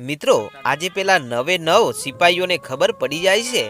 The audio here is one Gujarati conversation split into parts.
મિત્રો, આજે પેલા નવે નવ સિપાહીઓને ખબર પડી જાય છે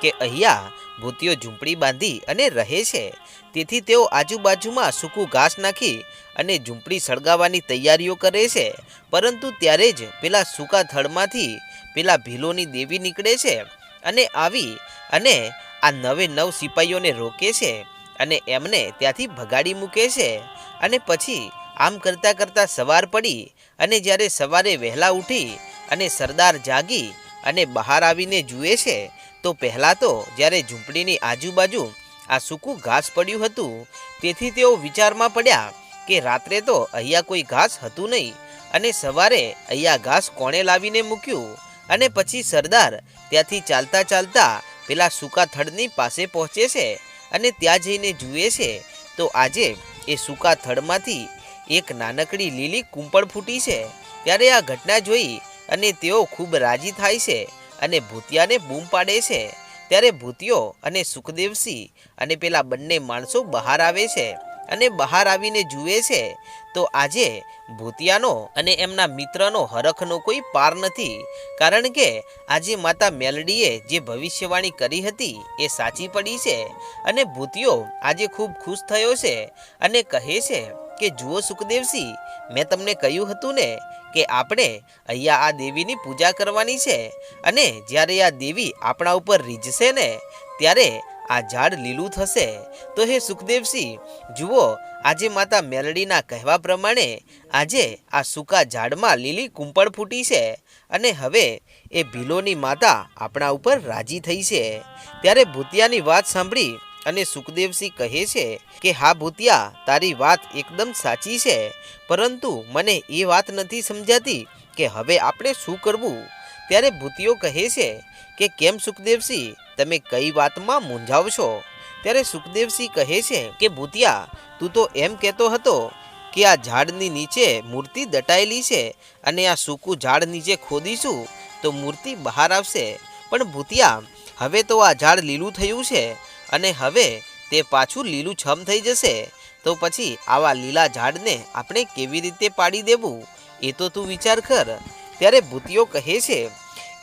કે અહીંયા ભૂતિઓ ઝૂંપડી બાંધી અને રહે છે. તેથી તેઓ આજુબાજુમાં સૂકું ઘાસ નાખી અને ઝૂંપડી સળગાવવાની તૈયારીઓ કરે છે. પરંતુ ત્યારે જ પેલા સૂકા થડમાંથી પેલા ભીલોની દેવી નીકળે છે અને આવી અને આ નવે નવ સિપાહીઓને રોકે છે અને એમને ત્યાંથી ભગાડી મૂકે છે. અને પછી આમ કરતાં કરતાં સવાર પડી અને જ્યારે સવારે વહેલા ઉઠી અને સરદાર જાગી અને બહાર આવીને જુએ છે, તો પહેલાં તો જ્યારે ઝૂંપડીની આજુબાજુ આ સૂકું ઘાસ પડ્યું હતું, તેથી તેઓ વિચારમાં પડ્યા કે રાત્રે તો અહીંયા કોઈ ઘાસ હતું નહીં અને સવારે અહીંયા ઘાસ કોણે લાવીને મૂક્યું અને પછી સરદાર ત્યાંથી ચાલતા ચાલતા પેલા સૂકા થડની પાસે પહોંચે છે અને ત્યાં જઈને જુએ છે, તો આજે એ સૂકા થડમાંથી એક નાનકડી લીલી કુંપળ ફૂટી છે. ત્યારે આ ઘટના જોઈ અને તેઓ ખૂબ રાજી થાય છે અને ભૂતિયાને બૂમ પાડે છે. ત્યારે ભૂતિયો અને સુખદેવસિંહ અને પેલા બંને માણસો બહાર આવે છે અને બહાર આવીને જુએ છે. તો આજે ભૂતિયાનો અને એમના મિત્રનો હરખનો કોઈ પાર નથી. કારણ કે આજે માતા મેલડીએ જે ભવિષ્યવાણી કરી હતી એ સાચી પડી છે અને ભૂતિયો આજે ખૂબ ખુશ થયો છે અને કહે છે કે, જુઓ સુખદેવસિંહ મેં તમને કહ્યું હતું ને કે આપણે અહીંયા આ દેવીની પૂજા કરવાની છે અને જ્યારે આ દેવી આપણા ઉપર રીઝશે ને ત્યારે આ ઝાડ લીલું થશે. તો હે સુખદેવસિંહ જુઓ, આજે માતા મેલડીના કહેવા પ્રમાણે આજે આ સૂકા ઝાડમાં લીલી કુંપળ ફૂટી છે અને હવે એ ભીલોની માતા આપણા ઉપર રાજી થઈ છે. ત્યારે ભૂતિયાની વાત સાંભળી અને સુખદેવસિંહ કહે છે કે, હા ભૂતિયા, તારી વાત એકદમ સાચી છે. પરંતુ મને એ વાત નથી સમજાતી કે હવે આપણે શું કરવું. ત્યારે ભૂતિયો કહે છે કે, કેમ સુખદેવસિંહ, તમે કઈ વાતમાં મૂંઝાવ છો? ત્યારે સુખદેવસિંહ કહે છે કે, ભૂતિયા, તું તો એમ કહેતો હતો કે આ ઝાડની નીચે મૂર્તિ દટાયેલી છે અને આ સૂકું ઝાડ નીચે ખોદીશું તો મૂર્તિ બહાર આવશે. પણ ભૂતિયા, હવે તો આ ઝાડ લીલું થયું છે. અને હવે તે પાછું લીલું છમ થઈ જશે, તો પછી આવા લીલા ઝાડને આપણે કેવી રીતે પાડી દેવું? એ તો તું વિચાર કર. ત્યારે ભૂતિયો કહે છે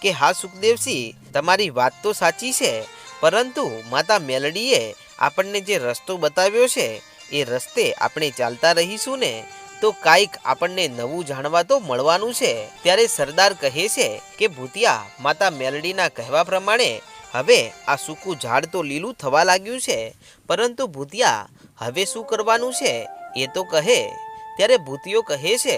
કે, હા સુખદેવસિંહ તમારી વાત તો સાચી છે, પરંતુ માતા મેલડીએ આપણને જે રસ્તો બતાવ્યો છે, એ રસ્તે આપણે ચાલતા રહીશું ને, તો કાંઈક આપણને નવું જાણવા તો મળવાનું છે. ત્યારે સરદાર કહે છે કે, ભૂતિયા, માતા મેલડીના કહેવા પ્રમાણે હવે આ સૂકું ઝાડ તો લીલું થવા લાગ્યું છે, પરંતુ ભૂતિયા, હવે શું કરવાનું છે? એ તો કહે. ત્યારે ભૂતિયો કહે છે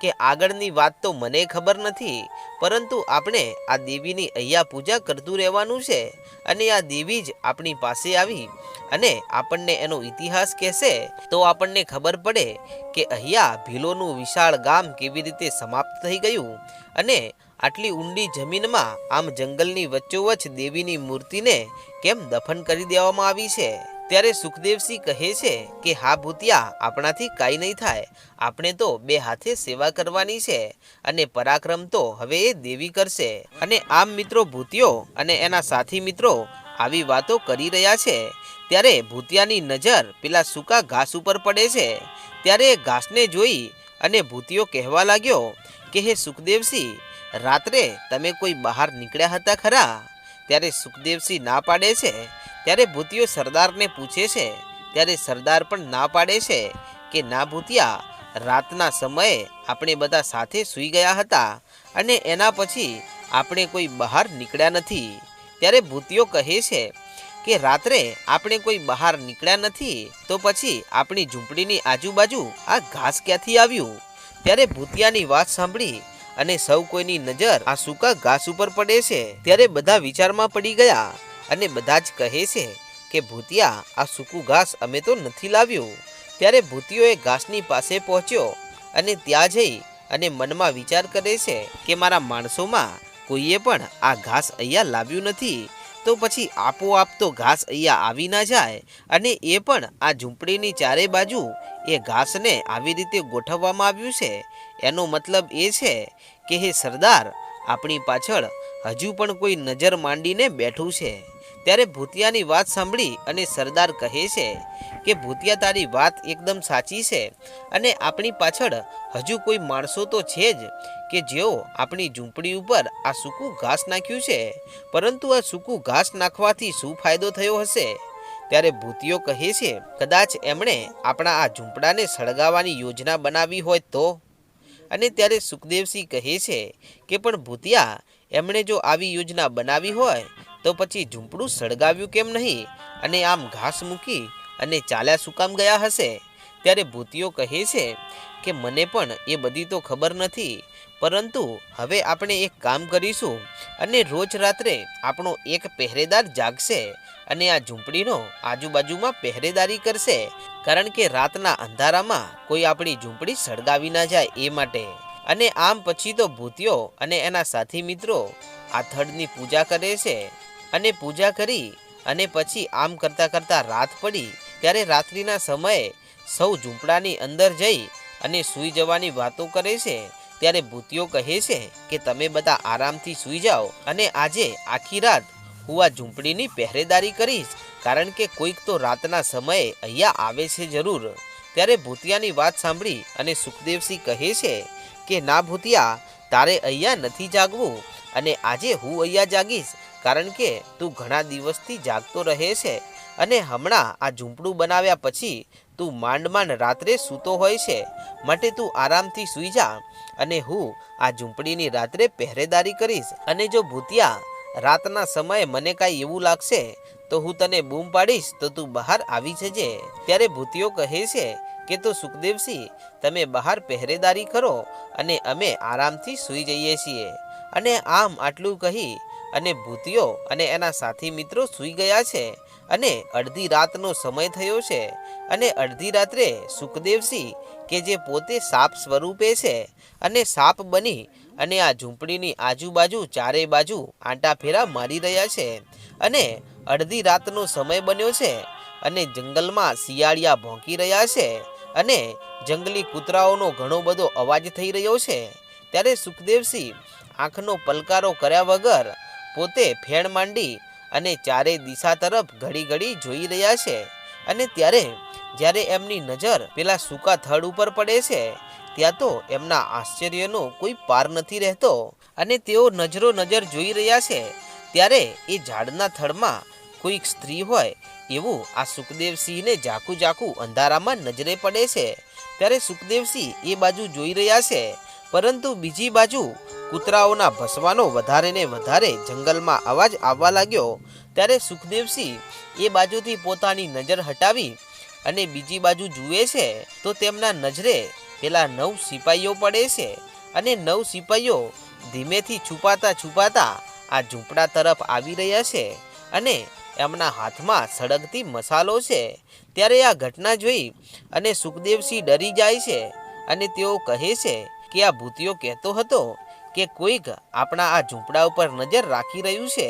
કે આગળની વાત તો મને ખબર નથી, પરંતુ આપણે આ દેવીની અહીંયા પૂજા કરતું રહેવાનું છે અને આ દેવી જ આપણી પાસે આવી અને આપણને એનો ઇતિહાસ કહેશે. તો આપણને ખબર પડે કે અહીંયા ભીલોનું વિશાળ ગામ કેવી રીતે સમાપ્ત થઈ ગયું અને આટલી ઊંડી જમીનમાં આમ જંગલની વચ્ચોવચ્ચ દેવીની મૂર્તિને કેમ દફન કરી દેવામાં આવી છે? ત્યારે સુખદેવસિંહ કહે છે કે, હા ભૂતિયા, આપણાથી કાંઈ નહીં થાય. આપણે તો બે હાથે સેવા કરવાની છે અને પરાક્રમ તો હવે એ દેવી કરશે. અને આમ મિત્રો ભૂતિયો અને એના સાથી મિત્રો આવી વાતો કરી રહ્યા છે. ત્યારે ભૂતિયાની નજર પેલા સૂકા ઘાસ ઉપર પડે છે. ત્યારે ઘાસને જોઈ અને ભૂતિયો કહેવા લાગ્યો કે, હે સુખદેવસિંહ રાત્રે તમે કોઈ બહાર નીકળ્યા હતા ખરા? ત્યારે સુખદેવસિંહ ના પાડે છે? ત્યારે ભૂતિયો સરદારને પૂછે છે? ત્યારે સરદાર પણ ના પાડે છે કે ના ભૂતિયા, રાતના સમયે આપણે બધા સાથે સૂઈ ગયા હતા અને એના પછી આપણે કોઈ બહાર નીકળ્યા નથી. ત્યારે ભૂતિયો કહે છે કે રાત્રે આપણે કોઈ બહાર નીકળ્યા નથી તો પછી આપણી ઝૂંપડીની આજુબાજુ આ ઘાસ ક્યાંથી આવ્યું? ત્યારે ભૂતિયાની વાત સાંભળી અને સૌ કોઈની નજર આ સૂકા ઘાસ ઉપર પડે છે. ત્યારે બધા વિચારમાં પડી ગયા અને બધા જ કહે છે કે, ભૂતિયા, આ સૂકું ઘાસ અમે તો નથી લાવ્યું. ત્યારે ભૂતિયો એ ઘાસની પાસે પહોંચ્યો અને ત્યાં જઈ અને મનમાં વિચાર કરે છે કે, મારા માણસોમાં કોઈએ પણ આ ઘાસ અહીંયા લાવ્યું નથી, તો પછી આપોઆપ તો ઘાસ અહીંયા આવી ના જાય અને એ પણ આ ઝૂંપડીની ચારે બાજુ એ ઘાસને આવી રીતે ગોઠવવામાં આવ્યું છે. એનો મતલબ એ છે કે હે સરદાર, આપણી પાછળ હજુ પણ કોઈ નજર માંડીને બેઠું છે. ત્યારે ભૂતિયાની વાત સાંભળી અને સરદાર કહે છે કે, ભૂતિયા, તારી વાત એકદમ સાચી છે અને આપણી પાછળ હજુ કોઈ માણસો તો છે જ કે જેઓ આપણી ઝૂંપડી ઉપર આ સૂકું ઘાસ નાખ્યું છે. પરંતુ આ સૂકું ઘાસ નાખવાથી શું ફાયદો થયો હશે? ત્યારે ભૂતિઓ કહે છે, કદાચ એમણે આપણા આ ઝૂંપડાને સળગાવવાની યોજના બનાવી હોય તો અને ત્યારે સુખદેવસિંહ કહે છે કે, પણ ભૂતિયા, એમણે જો આવી યોજના બનાવી હોય, તો પછી ઝૂંપડું સળગાવ્યું કેમ નહીં? અને આમ ઘાસ મૂકી અને ચાલ્યા સુકામ ગયા હશે? ત્યારે ભૂતિઓ કહે છે કે, મને પણ એ બધી તો ખબર નથી પરંતુ હવે આપણે એક કામ કરીશું અને રોજ રાત્રે આપણો એક પહેરેદાર જાગશે અને આ ઝૂંપડીનો આજુબાજુમાં પહેરેદારી કરશે. કારણ કે રાતના અંધારામાં કોઈ આપણી ઝૂંપડી સળગાવી ના જાય એ માટે. અને આમ પછી તો ભૂતિયો અને એના સાથી મિત્રો આ થડની પૂજા કરે છે અને પૂજા કરી અને પછી આમ કરતાં કરતાં રાત પડી ત્યારે રાત્રિના સમયે સૌ ઝૂંપડાની અંદર જઈ અને સૂઈ જવાની વાતો કરે છે. ત્યારે ભૂતિઓ કહે છે કે તમે બધા આરામથી સૂઈ જાઓ અને આજે આખી રાત હું આ ઝૂંપડીની પહેરેદારી કરીશ, કારણ કે કોઈક તો રાતના સમયે અહીંયા આવે છે જરૂર. ત્યારે ભૂતિયાની વાત સાંભળી અને સુખદેવસિંહ કહે છે કે, ના ભૂતિયા, તારે અહીંયા નથી જાગવું અને આજે હું અહીંયા જાગીશ, કારણ કે તું ઘણા દિવસથી જાગતો રહે છે અને હમણાં આ ઝૂંપડું બનાવ્યા પછી તું માંડ માંડ રાત્રે સૂતો હોય છે, માટે તું આરામથી સૂઈ જા અને હું આ ઝૂંપડીની રાત્રે પહેરેદારી કરીશ અને જો ભૂતિયા રાતના સમયે મને કાંઈ એવું લાગશે તો હું તને બૂમ પાડીશ તો તું બહાર આવી જજે. ત્યારે ભૂતિઓ કહે છે કે તો સુખદેવસિંહ, તમે બહાર પહેરેદારી કરો અને અમે આરામથી સૂઈ જઈએ છીએ. અને આમ આટલું કહી અને ભૂતિઓ અને એના સાથી મિત્રો સૂઈ ગયા છે અને અડધી રાતનો સમય થયો છે. અને અડધી રાત્રે સુખદેવસિંહ, કે જે પોતે સાપ સ્વરૂપે છે અને સાપ બની અને આ ઝૂંપડીની આજુબાજુ ચારે બાજુ આંટા ફેરા મારી રહ્યા છે અને અડધી રાતનો સમય બન્યો છે અને જંગલમાં શિયાળિયા ભોંકી રહ્યા છે અને જંગલી કૂતરાઓનો ઘણો બધો અવાજ થઈ રહ્યો છે. ત્યારે સુખદેવસિંહ આંખનો પલકારો કર્યા વગર પોતે ફેણ માંડી અને ચારે દિશા તરફ ઘડી ઘડી જોઈ રહ્યા છે. અને ત્યારે જ્યારે એમની નજર પેલા સૂકા થડ ઉપર પડે છે, ત્યાં તો એમના આશ્ચર્યનો કોઈ પાર નથી રહેતો. અને તેઓ નજરો નજર જોઈ રહ્યા છે, ત્યારે એ ઝાડના થડમાં કોઈક સ્ત્રી હોય એવું આ સુખદેવસિંહને ઝાકું ઝાકું અંધારામાં નજરે પડે છે. ત્યારે સુખદેવસિંહ એ બાજુ જોઈ રહ્યા છે, પરંતુ બીજી બાજુ કૂતરાઓના ભસવાનો વધારે ને વધારે જંગલમાં અવાજ આવવા લાગ્યો ત્યારે સુખદેવસિંહ એ બાજુથી પોતાની નજર હટાવી અને બીજી બાજુ જુએ છે તો તેમના નજરે પેલા નવ સિપાહીઓ પડે છે અને નવ સિપાહીઓ ધીમેથી છુપાતા છુપાતા આ ઝૂંપડા તરફ આવી રહ્યા છે અને એમના હાથમાં સળગતી મસાલો છે. ત્યારે આ ઘટના જોઈ અને સુખદેવસિંહ ડરી જાય છે અને તેઓ કહે છે કે આ ભૂતિયો કહેતો હતો કે કોઈક આપણા આ ઝૂંપડા ઉપર નજર રાખી રહ્યું છે,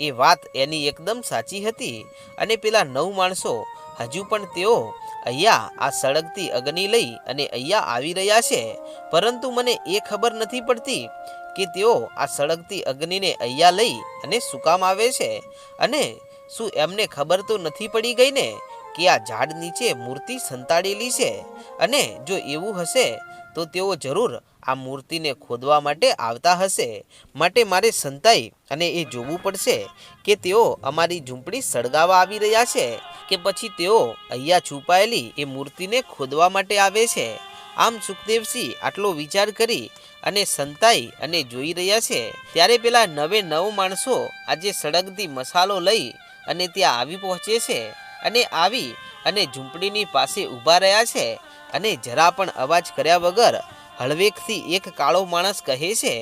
એ વાત એની એકદમ સાચી હતી. અને પેલા નવ માણસો, હજુ પણ તેઓ અહીંયા આ સળગતી અગ્નિ લઈ અને અહીંયા આવી રહ્યા છે. પરંતુ મને એ ખબર નથી પડતી કે તેઓ આ સળગતી અગ્નિને અહીંયા લઈ અને શું કામ આવે છે. અને શું એમને ખબર તો નથી પડી ગઈ ને કે આ ઝાડ નીચે મૂર્તિ સંતાડેલી છે. અને જો એવું હશે, તો તેઓ જરૂર આ મૂર્તિને ખોદવા માટે આવતા હશે. માટે મારે સંતાઈ અને એ જોવું પડશે કે તેઓ અમારી ઝૂંપડી સળગાવવા આવી રહ્યા છે કે પછી તેઓ અહીંયા છુપાયેલી એ મૂર્તિને ખોદવા માટે આવે છે. આમ સુખદેવસિંહ આટલો વિચાર કરી અને સંતાઈ અને જોઈ રહ્યા છે. ત્યારે પેલા નવે નવ માણસો આજે સળગતી મસાલો લઈ અને ત્યાં આવી પહોંચે છે અને આવી અને ઝૂંપડીની પાસે ઊભા રહ્યા છે અને જરા પણ અવાજ કર્યા વગર હળવેકથી એક કાળો માણસ કહે છે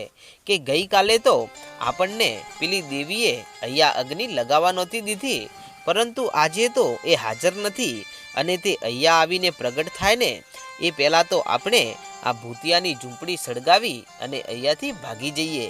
કે ગઈકાલે તો આપણને પેલી દેવીએ અહીંયા અગ્નિ લગાવવા નહોતી દીધી, પરંતુ આજે તો એ હાજર નથી અને તે અહીંયા આવીને પ્રગટ થાય ને, એ પહેલાં તો આપણે આ ભૂતિયાની ઝૂંપડી સળગાવી અને અહીંયાથી ભાગી જઈએ.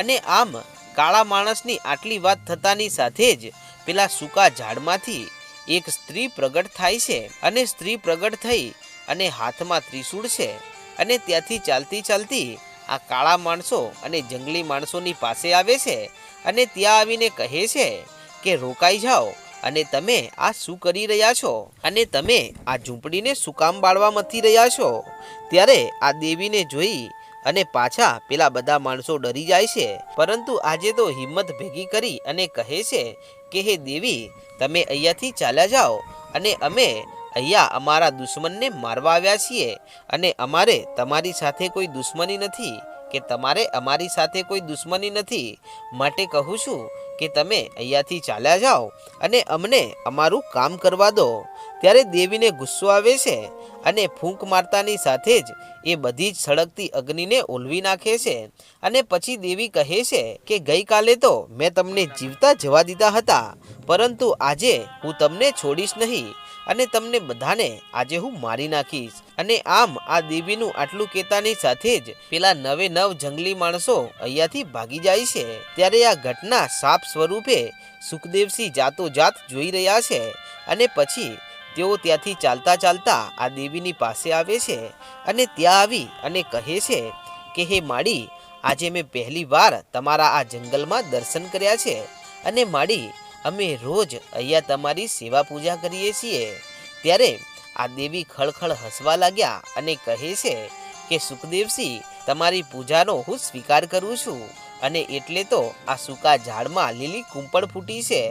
અને આમ કાળા માણસની આટલી વાત થતાની સાથે જ પેલા સૂકા ઝાડમાંથી એક સ્ત્રી પ્રગટ થાય છે. અને સ્ત્રી પ્રગટ થઈ અને હાથમાં ત્રિશૂળ છે. અને ત્યાંથી ચાલતી ચાલતી આ કાળા માણસો અને જંગલી માણસોની પાસે આવે છે અને ત્યાં આવીને કહે છે કે, રોકાઈ જાઓ અને તમે આ શું કરી રહ્યા છો? અને તમે આ ઝૂંપડીને શું કામ બાળવા મથી રહ્યા છો? ત્યારે આ દેવીને જોઈ અને પાછા પેલા બધા માણસો ડરી જાય છે. પરંતુ આજે તો હિંમત ભેગી કરી અને કહે છે કે, હે દેવી, તમે અહીંયાથી ચાલ્યા જાઓ અને અમે અહીંયા અમારા દુશ્મનને મારવા આવ્યા છીએ અને અમારે તમારી સાથે કોઈ દુશ્મની નથી કે તમારે અમારી સાથે કોઈ દુશ્મની નથી. માટે કહું છું કે તમે અહીંયાથી ચાલ્યા જાઓ અને અમને અમારું કામ કરવા દો. ત્યારે દેવીને ગુસ્સો આવે છે અને ફૂંક મારતાની સાથે જ એ બધી જ સળગતી અગ્નિને ઓલવી નાખે છે અને પછી દેવી કહે છે કે ગઈકાલે તો મેં તમને જીવતા જવા દીધા હતા, પરંતુ આજે હું તમને છોડીશ નહીં. અને તમને બધાને આજે હું મારી નાખીશ. અને આમ આ દેવીનું આટલું કહેતાની સાથે જ પેલા નવે નવ જંગલી માણસો અહીંયાથી ભાગી જાય છે. ત્યારે આ ઘટના સાપ સ્વરૂપે સુખદેવસિંહ જાતો જાત જોઈ રહ્યા છે અને પછી તેઓ ત્યાંથી ચાલતા ચાલતા આ દેવીની પાસે આવે છે અને ત્યાં આવી અને કહે છે કે, હે માડી, આજે મેં પહેલી વાર તમારા આ જંગલમાં દર્શન કર્યા છે અને માડી અમે રોજ અહીંયા તમારી સેવા પૂજા કરીએ છીએ. ત્યારે આ દેવી ખળખળ હસવા લાગ્યા અને કહે છે કે સુખદેવસિંહ તમારી પૂજાનો હું સ્વીકાર કરું છું. અને એટલે તો આ સૂકા ઝાડમાં લીલી કુંપળ ફૂટી છે.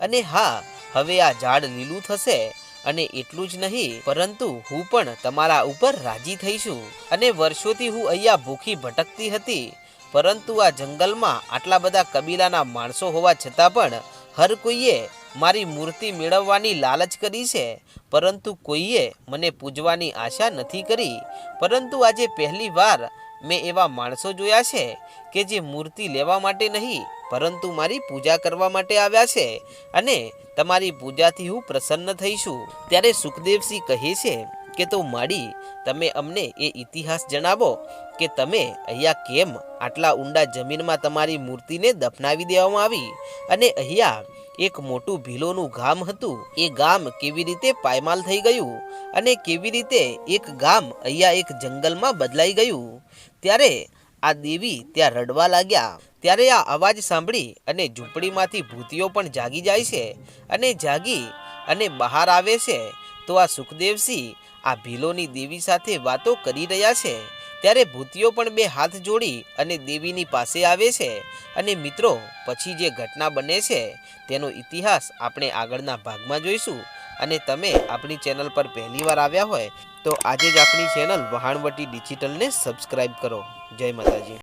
અને હા, હવે આ ઝાડ લીલું થશે અને એટલું જ નહીં, પરંતુ હું પણ તમારા ઉપર રાજી થઈશું અને વર્ષોથી હું અહીંયા ભૂખી ભટકતી હતી. પરંતુ આ જંગલમાં આટલા બધા કબીલાના માણસો હોવા છતાં પણ હર કોઈએ મારી મૂર્તિ મેળવવાની લાલચ કરી છે, પરંતુ કોઈએ મને પૂજવાની આશા નથી કરી. પરંતુ આજે પહેલી વાર મેં એવા માણસો જોયા છે કે જે મૂર્તિ લેવા માટે નહીં, પરંતુ મારી પૂજા કરવા માટે આવ્યા છે અને તમારી પૂજાથી હું પ્રસન્ન થઈશું. ત્યારે સુખદેવસિંહ કહે છે કે તો માડી, તમે અમને એ ઇતિહાસ જણાવો કે તમે અહીંયા કેમ આટલા ઊંડા જમીનમાં તમારી મૂર્તિને દફનાવી દેવામાં આવી? અને અહીંયા એક મોટું ભીલોનું ગામ હતું, એ ગામ કેવી રીતે પાયમાલ થઈ ગયું? અને કેવી રીતે એક ગામ અહીંયા એક જંગલમાં બદલાઈ ગયું? ત્યારે આ દેવી ત્યાં રડવા લાગ્યા. ત્યારે આ અવાજ સાંભળી અને ઝૂંપડીમાંથી ભૂતિઓ પણ જાગી જાય છે. અને જાગી અને બહાર આવે છે. તો આ સુખદેવસિંહ આ ભીલોની દેવી સાથે વાતો કરી રહ્યા છે. ત્યારે ભૂતિઓ પણ બે હાથ જોડી અને દેવીની પાસે આવે છે. અને મિત્રો, પછી જે ઘટના બને છે, તેનો ઇતિહાસ આપણે આગળના ભાગમાં જોઈશું. અને તમે આપણી ચેનલ પર પહેલીવાર આવ્યા હોય, તો આજે જ આપણી ચેનલ વહાણવટી ડિજિટલને સબસ્ક્રાઈબ કરો. જય માતાજી.